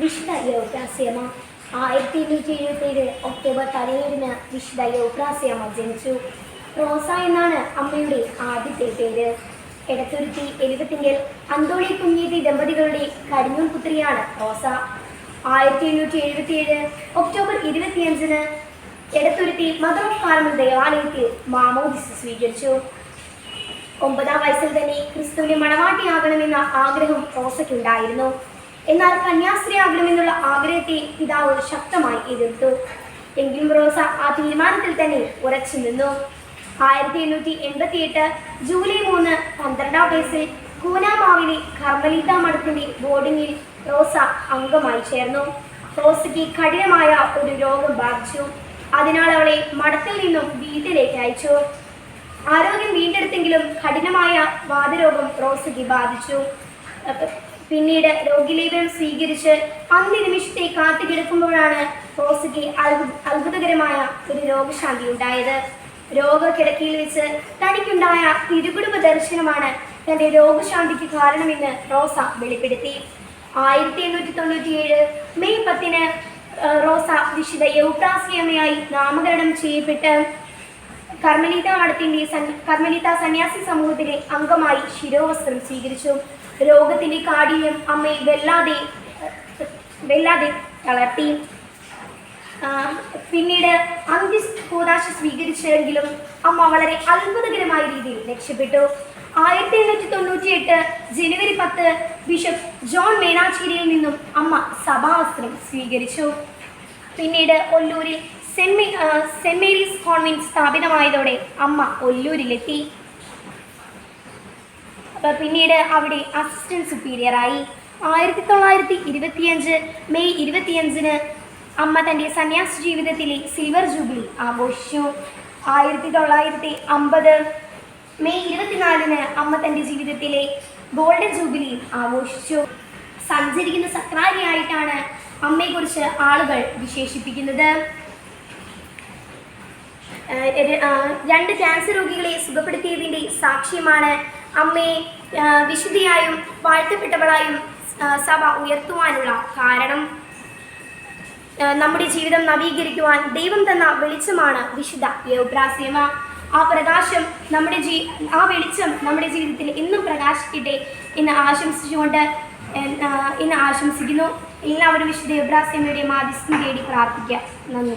വിശുദ്ധ യോഗ്രാസ്യമ്മ ആയിരത്തി എണ്ണൂറ്റി എഴുപത്തി ഏഴ് ഒക്ടോബർ പതിനേഴിന് വിശുദ്ധ യോഗ്രാസ്യമ്മ ജനിച്ചു. റോസ എന്നാണ് അമ്മയുടെ ആദ്യത്തെ പേര്. എടത്തുരുത്തി എഴുപത്തിങ്കിൽ അന്തോണി കുഞ്ഞീതി ദമ്പതികളുടെ കടിഞ്ഞൂൽ പുത്രിയാണ് റോസ. ആയിരത്തി എണ്ണൂറ്റി എഴുപത്തി ഏഴ് ഒക്ടോബർ ഇരുപത്തിയഞ്ചിന് എടത്തുരുത്തി മദർ ഓഫ് കാർമൽ ദേവാലയത്തിൽ മാമോദിസ് സ്വീകരിച്ചു. ഒമ്പതാം വയസ്സിൽ തന്നെ ക്രിസ്തുവിനെ മണവാട്ടിയാകണമെന്ന ആഗ്രഹം റോസയ്ക്കുണ്ടായിരുന്നു. എന്നാൽ കന്യാസ്ത്രീയാകണമെന്നുള്ള ആഗ്രഹത്തെ പിതാവ് ശക്തമായി എതിർത്തു. എങ്കിലും റോസ ആ തീരുമാനത്തിൽ തന്നെ ഉറച്ചു നിന്നു. ആയിരത്തി എണ്ണൂറ്റി എൺപത്തി എട്ട് ജൂലൈ മൂന്ന് പന്ത്രണ്ടാം വയസ്സിൽ കൂനാമാവിലെ കർമ്മലീത മഠത്തിന്റെ ബോർഡിംഗിൽ റോസ അംഗമായി ചേർന്നു. റോസയ്ക്ക് കഠിനമായ ഒരു രോഗം ബാധിച്ചു. അതിനാൽ അവളെ മഠത്തിൽ നിന്നും വീട്ടിലേക്ക് അയച്ചു. ആരോഗ്യം വീണ്ടെടുത്തെങ്കിലും കഠിനമായ വാതരോഗം റോസയ്ക്ക് ബാധിച്ചു. പിന്നീട് രോഗിലേപനം സ്വീകരിച്ച് അന്ത്യ നിമിഷത്തെ കാത്തുകിടക്കുമ്പോഴാണ് റോസയ്ക്ക് അത്ഭുത അത്ഭുതകരമായ ഒരു രോഗശാന്തി ഉണ്ടായത്. രോഗക്കിടക്കയിൽ വെച്ച് തനിക്കുണ്ടായ തിരുകുടുംബ ദർശനമാണ് തന്റെ രോഗശാന്തിക്ക് കാരണമെന്ന് റോസ വെളിപ്പെടുത്തി. ആയിരത്തി എണ്ണൂറ്റി തൊണ്ണൂറ്റിയേഴ് മെയ് പത്തിന് റോസ വിശുദ്ധ യൗട്ടാസിയമ്മയായി നാമകരണം ചെയ്യപ്പെട്ട് കർമ്മലീത മഠത്തിന്റെ കർമ്മലീത സന്യാസി സമൂഹത്തിലെ അംഗമായി ശിരോവസ്ത്രം സ്വീകരിച്ചു. രോഗത്തിന്റെ കാഠിന്യം അമ്മയെ വെല്ലാതെ വെല്ലാതെ തളർത്തി. പിന്നീട് അന്തി കൂതാശ സ്വീകരിച്ചെങ്കിലും അമ്മ വളരെ അത്ഭുതകരമായ രീതിയിൽ രക്ഷപ്പെട്ടു. ആയിരത്തി എണ്ണൂറ്റി തൊണ്ണൂറ്റി എട്ട് ജനുവരി പത്ത് ബിഷപ്പ് ജോൺ മേനാച്ചേരിയിൽ നിന്നും അമ്മ സഭാവസ്ത്രം സ്വീകരിച്ചു. പിന്നീട് ഒല്ലൂരിൽ സെന്റ് മേരീസ് കോൺവെന്റ് സ്ഥാപിതമായതോടെ അമ്മ ഒല്ലൂരിലെത്തി. അപ്പോൾ പിന്നീട് അവിടെ അസിസ്റ്റന്റ് സുപ്പീരിയറായി ആയിരത്തി തൊള്ളായിരത്തി ഇരുപത്തിയഞ്ച് മെയ് ഇരുപത്തിയഞ്ചിന് അമ്മ തന്റെ സന്യാസ ജീവിതത്തിലെ സിൽവർ ജൂബിലി ആഘോഷിച്ചു. ആയിരത്തി തൊള്ളായിരത്തി അമ്പത് മെയ് ഇരുപത്തിനാലിന് അമ്മ തന്റെ ജീവിതത്തിലെ ഗോൾഡൻ ജൂബിലി ആഘോഷിച്ചു. സഞ്ചരിക്കുന്ന സക്രാരിയായിട്ടാണ് അമ്മയെക്കുറിച്ച് ആളുകൾ വിശേഷിപ്പിക്കുന്നത്. രണ്ട് ക്യാൻസർ രോഗികളെ സുഖപ്പെടുത്തിയതിന്റെ സാക്ഷ്യമാണ് അമ്മയെ വിശുദ്ധിയായും വാഴ്ത്തപ്പെട്ടവളായും സഭ ഉയർത്തുവാനുള്ള കാരണം. നമ്മുടെ ജീവിതം നവീകരിക്കുവാൻ ദൈവം തന്ന വെളിച്ചമാണ് വിശുദ്ധ യൗപ്രാസ്യമ ആ പ്രകാശം നമ്മുടെ ജീ ആ വെളിച്ചം നമ്മുടെ ജീവിതത്തിൽ ഇന്നും പ്രകാശിക്കട്ടെ എന്ന് ആശംസിച്ചുകൊണ്ട് ഇന്ന് ആശംസിക്കുന്നു. എല്ലാവരും വിശുദ്ധ യൗപ്രാസ്യമയുടെ മാധ്യസ്ഥം തേടി പ്രാർത്ഥിക്കുക നന്ദി.